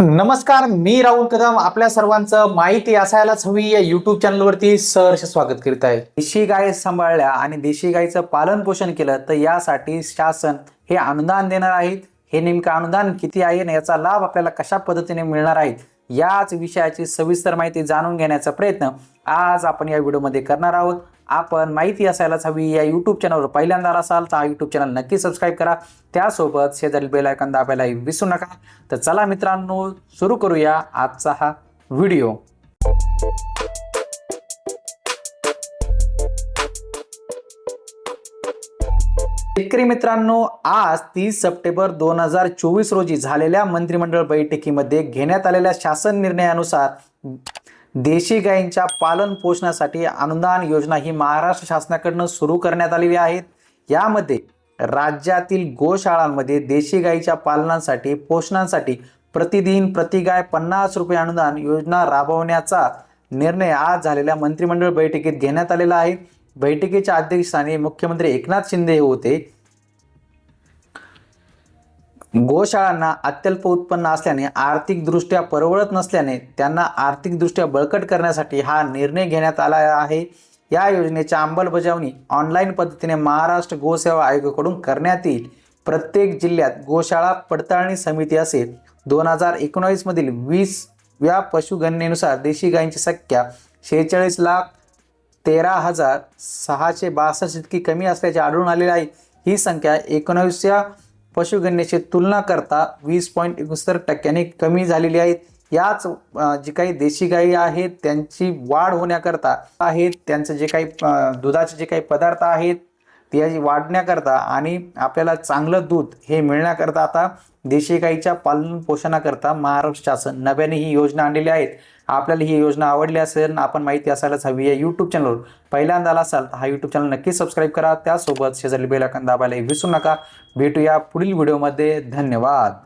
नमस्कार मी राहुल कदम. आपल्या सर्वांचं माहिती असायलाच हवी. या युट्यूब चॅनलवरती सहर्ष स्वागत करीत आहे. देशी गाय सांभाळल्या आणि देशी गायीचं पालन पोषण केलं तर यासाठी शासन हे अनुदान देणार आहेत हे नेमकं अनुदान किती आहे आणि याचा लाभ आपल्याला कशा पद्धतीने मिळणार आहे याच विषयाची सविस्तर माहिती जाणून घेण्याचा प्रयत्न आज आपण या व्हिडिओमध्ये करणार आहोत. आपण माहिती असायलाच हवी. या यूट्यूब चॅनलवर पहिल्यांदा असाल तर हा यूट्यूब चॅनल नक्की सबस्क्राईब करा. त्यासोबत शेजारील बेल आयकॉन दाबायलाही विसरू नका. तर चला मित्रांनो सुरू करूया आजचा हा व्हिडिओ शेतकरी मित्रांनो आज तीस सप्टेंबर दोन हजार चोवीस रोजी झालेल्या मंत्रिमंडळ बैठकीमध्ये घेण्यात आलेल्या शासन निर्णयानुसार देशी गायींच्या पालन पोषणासाठी अनुदान योजना ही महाराष्ट्र शासनाकडनं सुरू करण्यात आलेली आहेत यामध्ये राज्यातील गोशाळांमध्ये देशी गायीच्या पालनासाठी पोषणासाठी प्रतिदिन प्रतिगाय पन्नास रुपये अनुदान योजना राबवण्याचा निर्णय आज झालेल्या मंत्रिमंडळ बैठकीत घेण्यात आलेला आहे. बैठकीच्या अध्यक्षस्थानी मुख्यमंत्री एकनाथ शिंदे हे होते. गोशाळांना अत्यल्प उत्पन्न असल्याने आर्थिकदृष्ट्या परवडत नसल्याने त्यांना आर्थिकदृष्ट्या बळकट करण्यासाठी हा निर्णय घेण्यात आला आहे. या योजनेच्या अंमलबजावणी ऑनलाईन पद्धतीने महाराष्ट्र गोसेवा आयोगाकडून करण्यात येईल. प्रत्येक जिल्ह्यात गोशाळा पडताळणी समिती असेल. दोन हजार एकोणावीसमधील वीसव्या पशुगणनेनुसार देशी गायींची संख्या शेहेचाळीस लाख तेरा हजार सहाशे बासष्ट इतकी कमी असल्याचे आढळून आलेले आहे. ही संख्या एकोणावीसच्या पशुगणनेची तुलना करता वीस पॉईंट एकोणसत्तर टक्क्यांनी कमी झालेली आहेत याच जी काही देशी गायी आहेत त्यांची वाढ होण्याकरता आहेत त्यांचं जे काही दुधाचे जे काही पदार्थ आहेत त्याची वाढण्याकरता आणि आपल्याला चांगलं दूध हे मिळण्याकरता आता देशी गाईच्या पालन पोषणाकरता महाराष्ट्र शासन नव्याने ही योजना आणलेली आहेत. आपल्याला ही योजना आवडली असेल आपण माहिती असायलाच हवी या यूट्यूब चॅनलवर पहिल्यांदा आला असाल तर हा यूट्यूब चॅनल नक्की सबस्क्राईब करा. त्यासोबत शेजारी बेल आयकॉन दाबायला विसरू नका. भेटूया पुढील व्हिडिओमध्ये धन्यवाद.